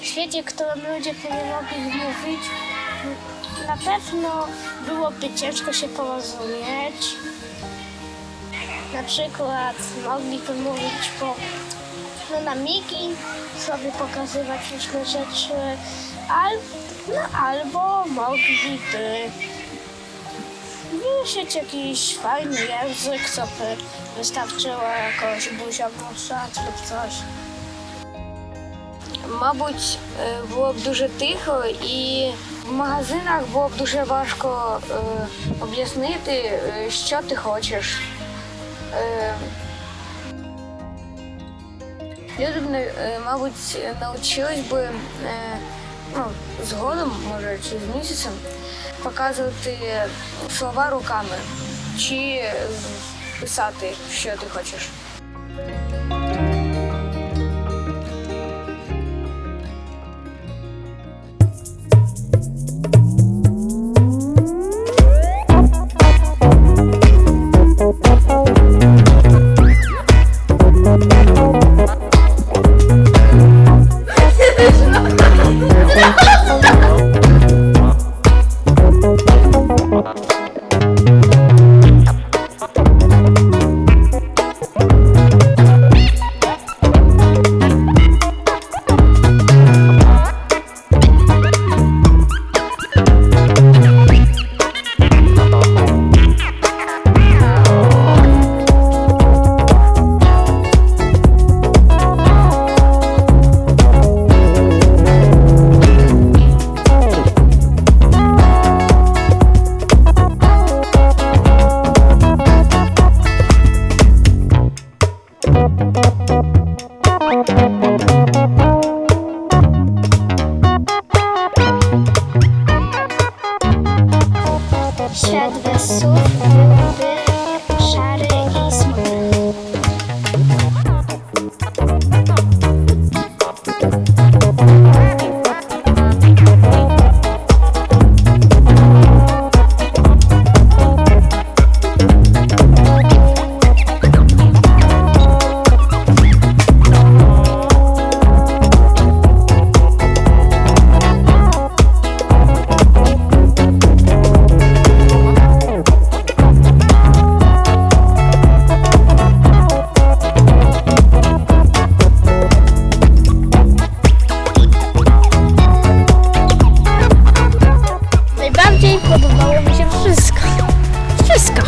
w świecie, którym ludzie nie mogli mówić, na pewno byłoby ciężko się porozumieć. Na przykład mogliby mówić po no, na migi, sobie pokazywać różne rzeczy, al, no, albo mogliby wymyślić jakiś fajny język, co by wystarczyło jakoś buzią ruszać lub coś. Мабуть, е, було б дуже тихо, і в магазинах було б дуже важко е, об'яснити, е, що ти хочеш. Е, Люди б, е, мабуть, навчились би е, ну, згодом, може, через місяцем, показувати слова руками чи писати, що ти хочеш. Of, of, i podobało mi się wszystko. Wszystko.